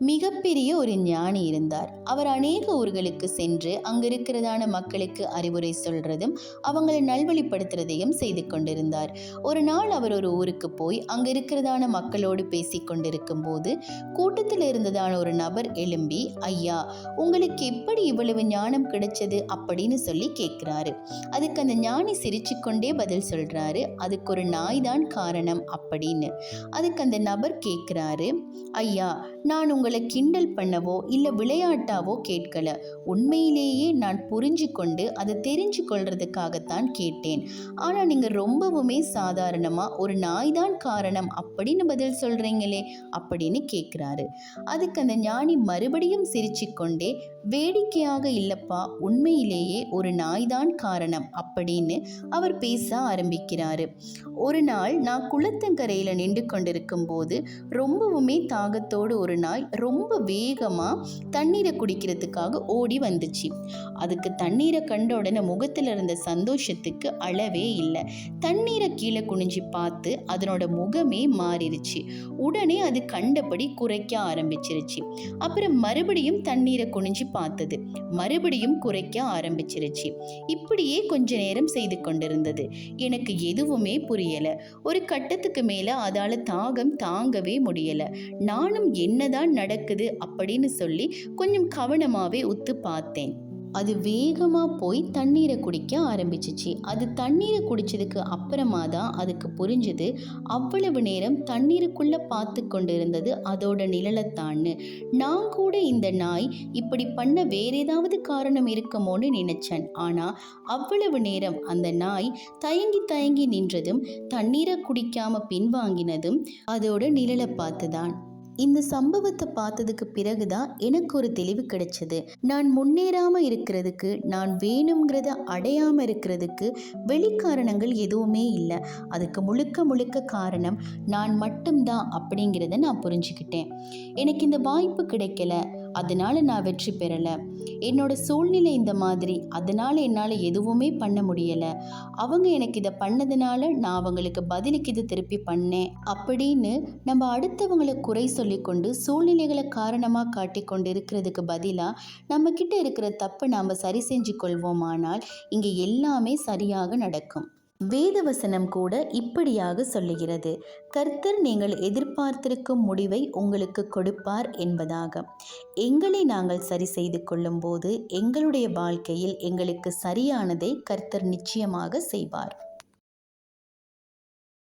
மிகப்பெரிய ஒரு ஞானி இருந்தார். அவர் அநேக ஊர்களுக்கு சென்று அங்க இருக்கிறதான மக்களுக்கு அறிவுரை சொல்றதும் அவங்களை நல்வழிப்படுத்துறதையும் செய்து கொண்டிருந்தார். ஒரு நாள் அவர் ஒரு ஊருக்கு போய் அங்க இருக்கிறதான மக்களோடு பேசி கொண்டிருக்கும் போது கூட்டத்தில் இருந்ததான ஒரு நபர் எழும்பி ஐயா உங்களுக்கு எப்படி இவ்வளவு ஞானம் கிடைச்சது? அப்படின்னு சொல்லி கேட்குறாரு. அதுக்கு அந்த ஞானி சிரிச்சுக்கொண்டே பதில் சொல்றாரு அதுக்கு ஒரு நாய் தான் காரணம் அப்படின்னு. அதுக்கு அந்த நபர் கேட்குறாரு ஐயா நான் உங்கள் கிண்டல் பண்ணவோ இல்லை விளையாட்டாவோ கேட்கல. உண்மையிலேயே நான் புரிஞ்சு கொண்டு அதை தெரிஞ்சு கொள்றதுக்காகத்தான் கேட்டேன். ஆனால் நீங்கள் ரொம்பவுமே சாதாரணமாக ஒரு நாய் தான் காரணம் அப்படின்னு பதில் சொல்கிறீங்களே அப்படின்னு கேட்குறாரு அதுக்கு அந்த ஞானி மறுபடியும் சிரிச்சுக்கொண்டே வேடிக்கையாக இல்லப்பா உண்மையிலேயே ஒரு நாய் தான் காரணம் அப்படின்னு அவர் பேச ஆரம்பிக்கிறாரு. ஒரு நாள் நான் குளத்தங்கரையில் நின்று கொண்டிருக்கும் போது ரொம்பவுமே தாகத்தோடு ஒரு நாய் ரொம்ப வேகமாக தண்ணீரை குடிக்கிறதுக்காக ஓடி வந்துச்சு. அதுக்கு தண்ணீரை கண்ட உடனே முகத்தில் இருந்த சந்தோஷத்துக்கு அளவே இல்லை. தண்ணீரை கீழே குனிஞ்சு பார்த்து அதனோட முகமே மாறிடுச்சு உடனே அது கண்டபடி குறைக்க ஆரம்பிச்சிருச்சு. அப்புறம் மறுபடியும் தண்ணீரை குனிஞ்சு பார்த்தது. மறுபடியும் குறைக்க ஆரம்பிச்சிருச்சு. இப்படியே கொஞ்ச நேரம் செய்து கொண்டிருந்தது. எனக்கு எதுவுமே புரியல. ஒரு கட்டத்துக்கு மேல அதால தாகம் தாங்கவே முடியல. நானும் என்னதான் நடக்குது அப்படின்னு சொல்லி கொஞ்சம் கவனமாவே உத்து பார்த்தேன். அது வேகமாக போய் தண்ணீரை குடிக்க ஆரம்பிச்சிச்சு. அது தண்ணீரை குடித்ததுக்கு அப்புறமா தான் அதுக்கு புரிஞ்சுது அவ்வளவு நேரம் தண்ணீருக்குள்ளே பார்த்து கொண்டு இருந்தது அதோட நிழலைத்தான்னு. நான் கூட இந்த நாய் இப்படி பண்ண வேற ஏதாவது காரணம் இருக்குமோன்னு நினச்சேன். ஆனால் அவ்வளவு நேரம் அந்த நாய் தயங்கி தயங்கி நின்றதும் தண்ணீரை குடிக்காமல் பின்வாங்கினதும் அதோட நிழலை பார்த்துதான். இந்த சம்பவத்தை பார்த்ததுக்கு பிறகுதான் எனக்கு ஒரு தெளிவு கிடைச்சது. நான் முன்னேறாம இருக்கிறதுக்கு நான் வேணுங்கிறத அடையாம இருக்கிறதுக்கு வெளிக்காரணங்கள் எதுவுமே இல்லை. அதுக்கு முழுக்க முழுக்க காரணம் நான் மட்டும்தான் அப்படிங்கிறத நான் புரிஞ்சுக்கிட்டேன். எனக்கு இந்த வாய்ப்பு கிடைக்கல. அதனால் நான் வெற்றி பெறலை. என்னோட சூழ்நிலை இந்த மாதிரி. அதனால் என்னால் எதுவுமே பண்ண முடியலை. அவங்க எனக்கு இதை பண்ணதுனால நான் அவங்களுக்கு பதிலுக்கு இது திருப்பி பண்ணேன். அப்படின்னு நம்ம அடுத்தவங்களை குறை சொல்லிக்கொண்டு சூழ்நிலைகளை காரணமாக காட்டிக்கொண்டு இருக்கிறதுக்கு பதிலாக நம்மக்கிட்ட இருக்கிற தப்பை நாம் சரி செஞ்சு கொள்வோமானால் இங்கே எல்லாமே சரியாக நடக்கும். வேதவசனம் கூட இப்படியாக சொல்லுகிறது. கர்த்தர் நீங்கள் எதிர்பார்த்திருக்கும் முடிவை உங்களுக்கு கொடுப்பார் என்பதாக. எங்களை நாங்கள் சரி செய்து கொள்ளும்போது எங்களுடைய வாழ்க்கையில் எங்களுக்கு சரியானதை கர்த்தர் நிச்சயமாக செய்வார்.